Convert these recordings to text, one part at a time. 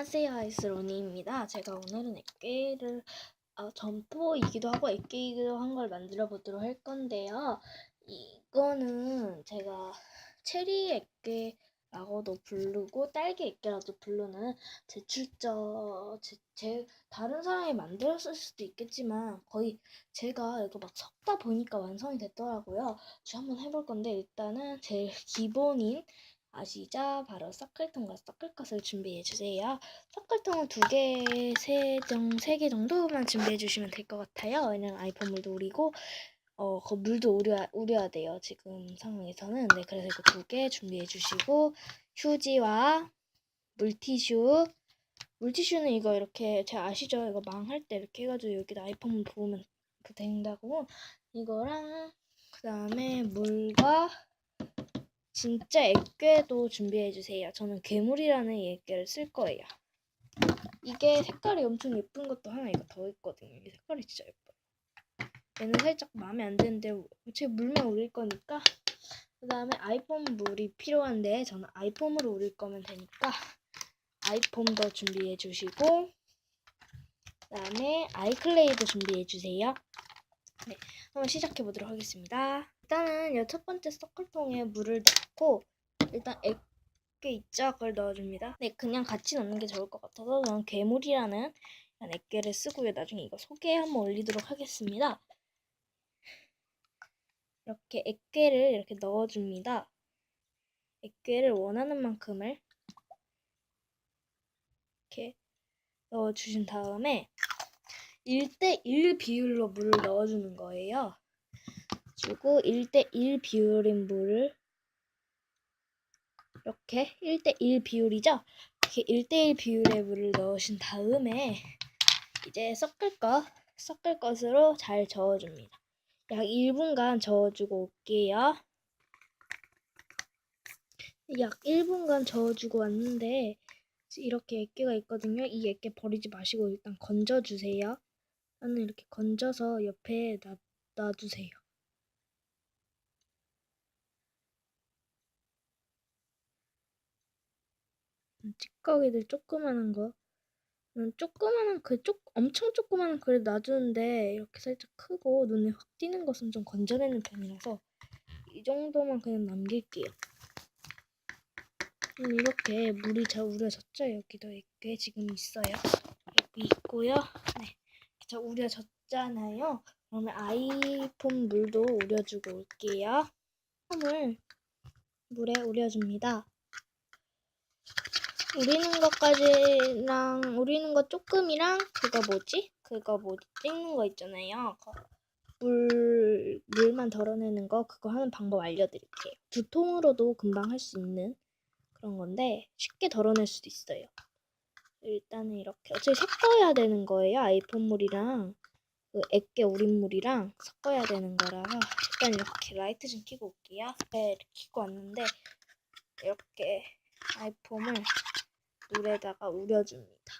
안녕하세요 아이스로니입니다. 제가 오늘은 액괴를 어, 점포이기도 하고 액괴이기도 한 걸 만들어 보도록 할 건데요. 이거는 제가 체리 액괴라고도 부르고 딸기 액괴라도 부르는 제출저 제, 제 다른 사람이 만들었을 수도 있겠지만 거의 제가 이거 막 섞다 보니까 완성이 됐더라고요. 제가 한번 해볼 건데 일단은 제일 기본인 아시죠? 바로 서클통과 서클컷을 준비해 주세요. 서클통은 두 개, 세 정, 세 개 정도만 준비해 주시면 될 것 같아요. 왜냐면 아이폰 물도 우리고, 어, 그 물도 우려, 우려야 돼요. 지금 상황에서는. 네, 그래서 이거 두 개 준비해 주시고, 휴지와 물티슈. 물티슈는 이거 이렇게, 제가 아시죠? 이거 망할 때 이렇게 해가지고 여기다 아이폰 물 부으면 그 된다고. 이거랑, 그 다음에 물과, 진짜 액괴도 준비해 주세요. 저는 괴물이라는 이 액괴를 쓸 거예요. 이게 색깔이 엄청 예쁜 것도 하나 이거 더 있거든요. 이게 색깔이 진짜 예뻐요. 얘는 살짝 마음에 안 드는데 제 물만 우릴 거니까 그 다음에 아이폰 물이 필요한데 저는 아이폰으로 우릴 거면 되니까 아이폰도 준비해 주시고 그 다음에 아이클레이도 준비해 주세요. 네, 한번 시작해 보도록 하겠습니다. 일단은 이첫 번째 서클통에 물을 넣고 일단 액괴 있죠? 그걸 넣어줍니다. 네, 그냥 같이 넣는 게 좋을 것 같아서 저는 괴물이라는 액괴를 쓰고요. 나중에 이거 소개 한번 올리도록 하겠습니다. 이렇게 액괴를 이렇게 넣어줍니다. 액괴를 원하는 만큼을 이렇게 넣어주신 다음에 1대1 비율로 물을 넣어주는 거예요. 주고 1대1 비율인 물을 이렇게 1대1 비율이죠? 이렇게 1대1 비율의 물을 넣으신 다음에 이제 섞을 것, 섞을 것으로 잘 저어줍니다. 약 1분간 저어주고 올게요. 약 1분간 저어주고 왔는데 이렇게 액괴가 있거든요. 이 액괴 버리지 마시고 일단 건져주세요. 나는 이렇게 건져서 옆에 놔, 놔두세요. 찌꺼기들 조그마한 거. 난 조그마한 그 쪽, 엄청 조그마한 글을 놔두는데 이렇게 살짝 크고 눈에 확 띄는 것은 좀 건져내는 편이라서 이 정도만 그냥 남길게요. 음, 이렇게 물이 잘 우려졌죠? 여기도 이렇게 지금 있어요. 여기 있고요. 네, 자 우려졌잖아요. 그러면 아이폰 물도 우려주고 올게요. 물 물에 우려줍니다. 우리는 것까지랑 우리는 것 조금이랑 그거 뭐지? 그거 뭐지? 찍는 거 있잖아요. 물 물만 덜어내는 거 그거 하는 방법 알려드릴게요. 두 통으로도 금방 할 수 있는 그런 건데 쉽게 덜어낼 수도 있어요. 일단은 이렇게 어차피 섞어야 되는 거예요. 아이폰 물이랑 그 액괴 우린 물이랑 섞어야 되는 거라서 일단 이렇게 라이트 좀 켜고 올게요. 네, 이렇게 켜고 왔는데 이렇게 아이폼을 물에다가 우려줍니다.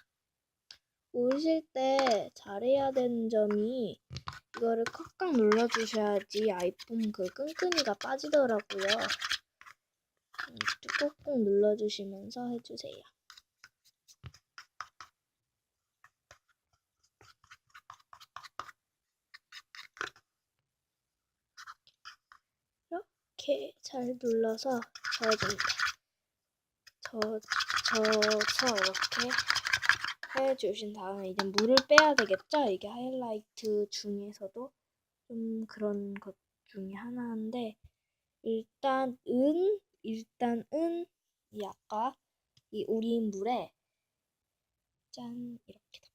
우실 때 잘해야 되는 점이 이거를 꽉꽉 눌러주셔야지 아이폰 그 끈끈이가 빠지더라고요. 음, 꾹꾹 눌러주시면서 해주세요. 이렇게 잘 눌러서 저어줍니다. 저, 저어서 이렇게 해주신 다음에 이제 물을 빼야 되겠죠? 이게 하이라이트 중에서도 좀 그런 것 중에 하나인데 일단은 일단은 이 아까 이 우린 물에 짠 이렇게